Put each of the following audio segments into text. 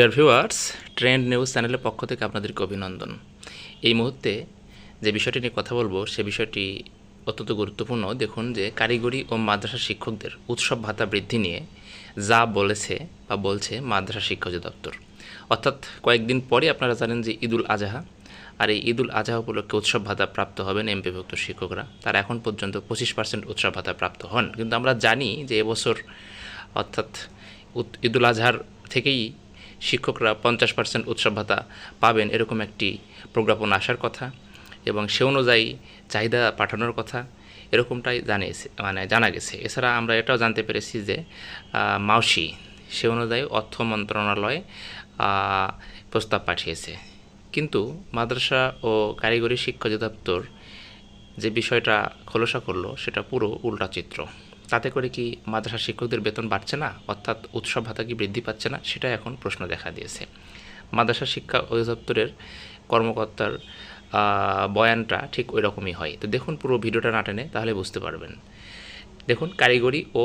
Dear viewers trend news চ্যানেলের পক্ষ থেকে আপনাদেরকে অভিনন্দন। এই মুহূর্তে যে বিষয়টি নিয়ে কথা বলব, সে বিষয়টি অত্যন্ত গুরুত্বপূর্ণ। দেখুন যে কারিগরি ও মাদ্রাসা শিক্ষকদের উৎসব ভাতা বৃদ্ধি নিয়ে যা বলেছে বা বলছে মাদ্রাসা শিক্ষা অধিদপ্তর অর্থাৎ কয়েকদিন পরে আপনারা জানেন যে ঈদুল আজহা, আর এই ঈদুল আজহা উপলক্ষে উৎসব ভাতা প্রাপ্ত হবেন এমপিভুক্ত শিক্ষকরা। তারা এখন পর্যন্ত পঁচিশ পার্সেন্ট উৎসব ভাতা প্রাপ্ত হন। কিন্তু আমরা জানি যে এবছর অর্থাৎ ঈদুল আজহার থেকেই শিক্ষকরা পঞ্চাশ পার্সেন্ট উৎসব ভাতা পাবেন এরকম একটি প্রজ্ঞাপন আসার কথা এবং সে অনুযায়ী চাহিদা পাঠানোর কথা এরকমটাই জানিয়েছে মানে জানা গেছে। এছাড়া আমরা এটাও জানতে পেরেছি যে মাউসি সে অনুযায়ী অর্থ মন্ত্রণালয় প্রস্তাব পাঠিয়েছে। কিন্তু মাদ্রাসা ও কারিগরি শিক্ষা অধিদপ্তর যে বিষয়টা খোলসা করল, সেটা পুরো উল্টা চিত্র। তাতে করে কি মাদ্রাসা শিক্ষকদের বেতন বাড়ছে না? অর্থাৎ উৎসব ভাতা কি বৃদ্ধি পাচ্ছে না? সেটা এখন প্রশ্ন দেখা দিয়েছে। মাদ্রাসা শিক্ষা অধিদপ্তরের কর্মকর্তার বয়ানটা ঠিক ওই রকমই হয়। তো দেখুন পুরো ভিডিওটা না টেনে, তাহলে বুঝতে পারবেন। দেখুন, কারিগরি ও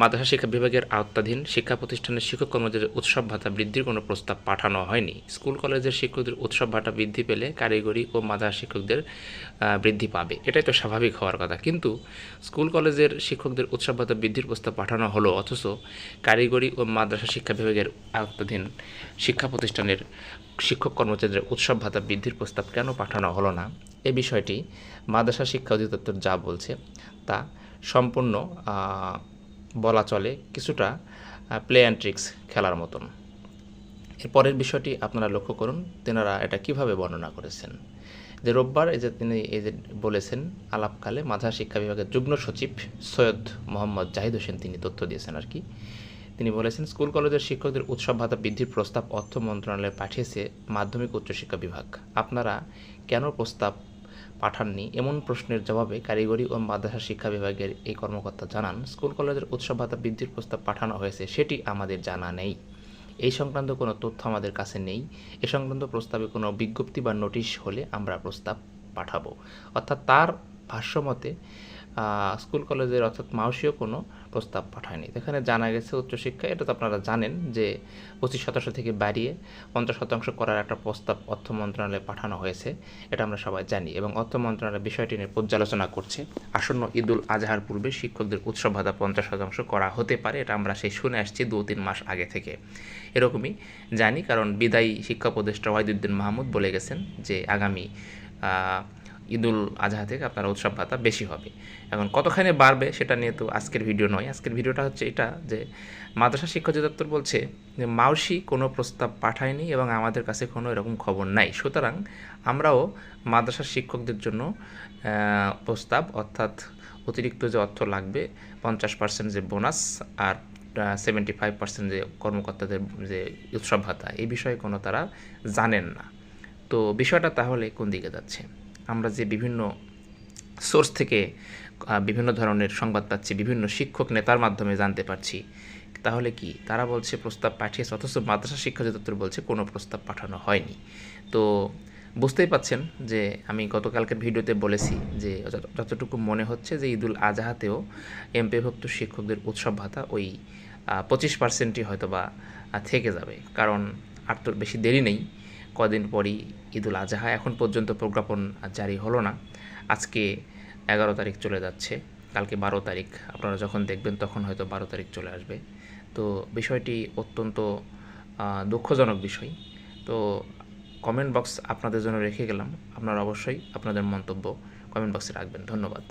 মাদ্রাসা শিক্ষা বিভাগের আওতাধীন শিক্ষা প্রতিষ্ঠানের শিক্ষক কর্মচারীদের উৎসব ভাতা বৃদ্ধির কোনো প্রস্তাব পাঠানো হয়নি। স্কুল, কলেজের শিক্ষকদের উৎসব ভাতা বৃদ্ধি পেলে কারিগরি ও মাদ্রাসা শিক্ষকদের বৃদ্ধি পাবে। এটাই তো স্বাভাবিক হওয়ার কথা। কিন্তু স্কুল, কলেজের শিক্ষকদের উৎসব ভাতা বৃদ্ধির প্রস্তাব পাঠানো হলো, অথচ কারিগরি ও মাদ্রাসা শিক্ষা বিভাগের আওতাধীন শিক্ষা প্রতিষ্ঠানের শিক্ষক কর্মচারীদের উৎসব ভাতা বৃদ্ধির প্রস্তাব কেন পাঠানো হলো না? এ বিষয়টি মাদ্রাসা শিক্ষা অধিদপ্তর যা বলছে তা সম্পূর্ণ বলা চলে কিছুটা প্লে অ্যান্ড ট্রিক্স খেলার মতন। এর পরের বিষয়টি আপনারা লক্ষ্য করুন, তেনারা এটা কীভাবে বর্ণনা করেছেন। যে রোববার এই যে তিনি এই যে বলেছেন, আলাপকালে মাদ্রাসা শিক্ষা বিভাগের যুগ্ম সচিব সৈয়দ মোহাম্মদ জাহিদ হোসেন তিনি তথ্য দিয়েছেন আর কি। তিনি বলেছেন, স্কুল, কলেজের শিক্ষকদের উৎসব ভাতা বৃদ্ধির প্রস্তাব অর্থ মন্ত্রণালয়ে পাঠিয়েছে মাধ্যমিক উচ্চশিক্ষা বিভাগ। আপনারা কেন প্রস্তাব পাঠাননি। এমন প্রশ্নের জবাবে কারিগরি ও মাদ্রাসা শিক্ষা বিভাগের এই কর্মকর্তা জানান, স্কুল কলেজের উৎসব ভাতা বৃদ্ধির প্রস্তাব পাঠানো হয়েছে, সেটি আমাদের জানা নেই। এই সংক্রান্ত কোনো তথ্য আমাদের কাছে নেই। এ সংক্রান্ত প্রস্তাবে কোনো বিজ্ঞপ্তি বা নোটিশ হলে আমরা প্রস্তাব পাঠাবো। অর্থাৎ তার ভাষ্যমতে স্কুল, কলেজের অর্থাৎ মাউসিও কোনো প্রস্তাব পাঠায়নি। এখানে জানা গেছে উচ্চশিক্ষা এটা তো আপনারা জানেন, যে পঁচিশ শতাংশ থেকে বাড়িয়ে পঞ্চাশ শতাংশ করার একটা প্রস্তাব অর্থ মন্ত্রণালয়ে পাঠানো হয়েছে, এটা আমরা সবাই জানি এবং অর্থ মন্ত্রণালয় বিষয়টি নিয়ে পর্যালোচনা করছে। আসন্ন ঈদুল আজহার পূর্বে শিক্ষকদের উৎসব ভাতা পঞ্চাশ শতাংশ করা হতে পারে, এটা আমরা সেই শুনে আসছি দু তিন মাস আগে থেকে। এরকমই জানি, কারণ বিদায়ী শিক্ষা উপদেষ্টা ওয়াহিদুদ্দিন মাহমুদ বলে গেছেন যে আগামী ঈদুল আজহা থেকে আপনার উৎসব ভাতা বেশি হবে। এখন কতখানি বাড়বে সেটা নিয়ে তো আজকের ভিডিও নয়। আজকের ভিডিওটা হচ্ছে এটা যে মাদ্রাসা শিক্ষা অধিদপ্তর বলছে যে মাউসি কোনো প্রস্তাব পাঠায়নি এবং আমাদের কাছে কোনো এরকম খবর নাই। সুতরাং আমরাও মাদ্রাসা শিক্ষকদের জন্য প্রস্তাব অর্থাৎ অতিরিক্ত যে অর্থ লাগবে, পঞ্চাশ পার্সেন্ট যে বোনাস আর সেভেন্টি ফাইভ পার্সেন্ট যে কর্মকর্তাদের যে উৎসব ভাতা, এই বিষয়ে কোনো তারা জানেন না। তো বিষয়টা তাহলে কোন দিকে যাচ্ছে? আমরা যে বিভিন্ন সোর্স থেকে বিভিন্ন ধরনের সংবাদ পাচ্ছি, বিভিন্ন শিক্ষক নেতার মাধ্যমে জানতে পারছি, তাহলে কি? তারা বলছে প্রস্তাব পাঠিয়েছে, অথচ মাদ্রাসা শিক্ষা অধিদপ্তর বলছে কোনো প্রস্তাব পাঠানো হয়নি। তো বুঝতেই পাচ্ছেন যে আমি গতকালকের ভিডিওতে বলেছি যে যতটুকু মনে হচ্ছে যে ঈদুল আজহাতেও এমপিভুক্ত শিক্ষকদের উৎসব ভাতা ওই পঁচিশ পার্সেন্টই হয়তো বা থেকে যাবে। কারণ আর তো বেশি দেরি নেই। কদিন পরই ঈদুল আজহা। এখন পর্যন্ত প্রজ্ঞাপন জারি হলো না। আজকে এগারো তারিখ চলে যাচ্ছে। কালকে বারো তারিখ। আপনারা যখন দেখবেন তখন হয়তো বারো তারিখ চলে আসবে। তো বিষয়টি অত্যন্ত দুঃখজনক বিষয়। তো কমেন্ট বক্স আপনাদের জন্য রেখে গেলাম। আপনারা অবশ্যই আপনাদের মন্তব্য কমেন্ট বক্সে রাখবেন। ধন্যবাদ।